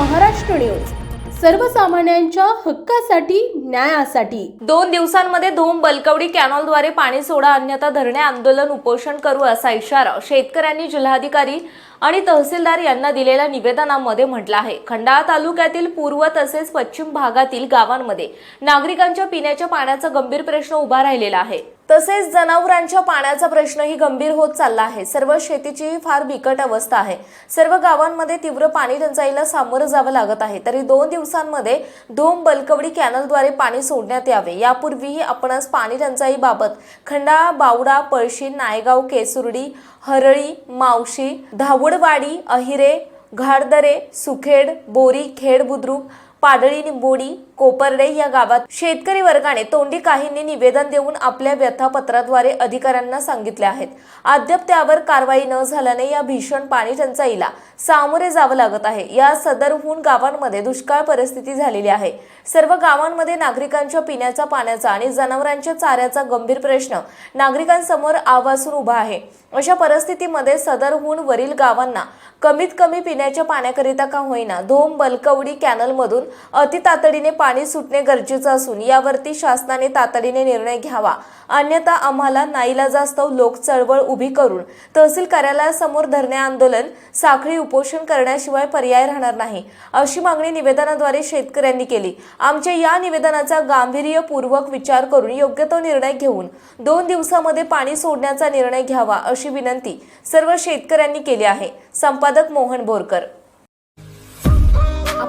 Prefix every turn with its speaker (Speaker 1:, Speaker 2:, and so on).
Speaker 1: Maharashtra news. सर्वसामान्यांच्या हक्कासाठी न्यायासाठी.
Speaker 2: दोन दिवसांमध्ये धूम बलकवडी कॅनॉलद्वारे पाणी सोडा अन्यथा धरणे आंदोलन उपोषण करू असा इशारा शेतकऱ्यांनी जिल्हाधिकारी आणि तहसीलदार यांना दिलेल्या निवेदनामध्ये म्हटलं आहे. खंडाळा तालुक्यातील पूर्व तसेच पश्चिम भागातील गावांमध्ये नागरिकांच्या पिण्याच्या पाण्याचा गंभीर प्रश्न उभा राहिलेला आहे. तसेच जनावरांच्या पाण्याचा प्रश्नही गंभीर होत चालला आहे. सर्व शेतीची फार बिकट अवस्था आहे. सर्व गावांमध्ये तीव्र पाणी टंचाईला सामोरं जावं लागत आहे. तरी दोन दिवसांमध्ये धोम बलकवडी कॅनलद्वारे पाणी सोडण्यात यावे. यापूर्वीही आपणास पाणी टंचाईबाबत खंडाळा बावडा पळशी नायगाव केसुर्डी हरळी मावशी धावडवाडी अहिरे घाडदरे सुखेड बोरी खेड बुद्रुक पाडळी निंबोडी कोपर्डे या गावात शेतकरी वर्गाने तोंडी काहींनी निवेदन देऊन आपल्या व्यथापत्राद्वारे अधिकाऱ्यांना सांगितले आहेत. अद्याप त्यावर कारवाई न झाल्याने या भीषण पाणी टंचाईला सामोरे जावं लागत आहे. या सदरहून गावांमध्ये दुष्काळ परिस्थिती झालेली आहे. सर्व गावांमध्ये नागरिकांच्या पिण्याच्या पाण्याचा आणि जनावरांच्या चाऱ्याचा गंभीर प्रश्न नागरिकांसमोर आवासून उभा आहे. अशा परिस्थितीमध्ये सदरहून वरील गावांना कमीत कमी पिण्याच्या पाण्याकरिता का होईना धोम बलकवडी कॅनलमधून अति तातडीने पाणी सुटणे गरजेचं असून यावरती शासनाने तातडीने निर्णय घ्यावा. अन्यथा आम्हाला नाईलाजास्तव लोक चळवळ उभी करून तहसील कार्यालयासमोर धरणे आंदोलन साखळी उपोषण करण्याशिवाय पर्याय राहणार नाही अशी मागणी निवेदनाद्वारे शेतकऱ्यांनी केली. आमच्या या निवेदनाचा गांभीर्यपूर्वक विचार करून योग्य तो निर्णय घेऊन दोन दिवसामध्ये पाणी सोडण्याचा निर्णय घ्यावा अशी विनंती सर्व शेतकऱ्यांनी केली आहे. संपादक मोहन बोरकर.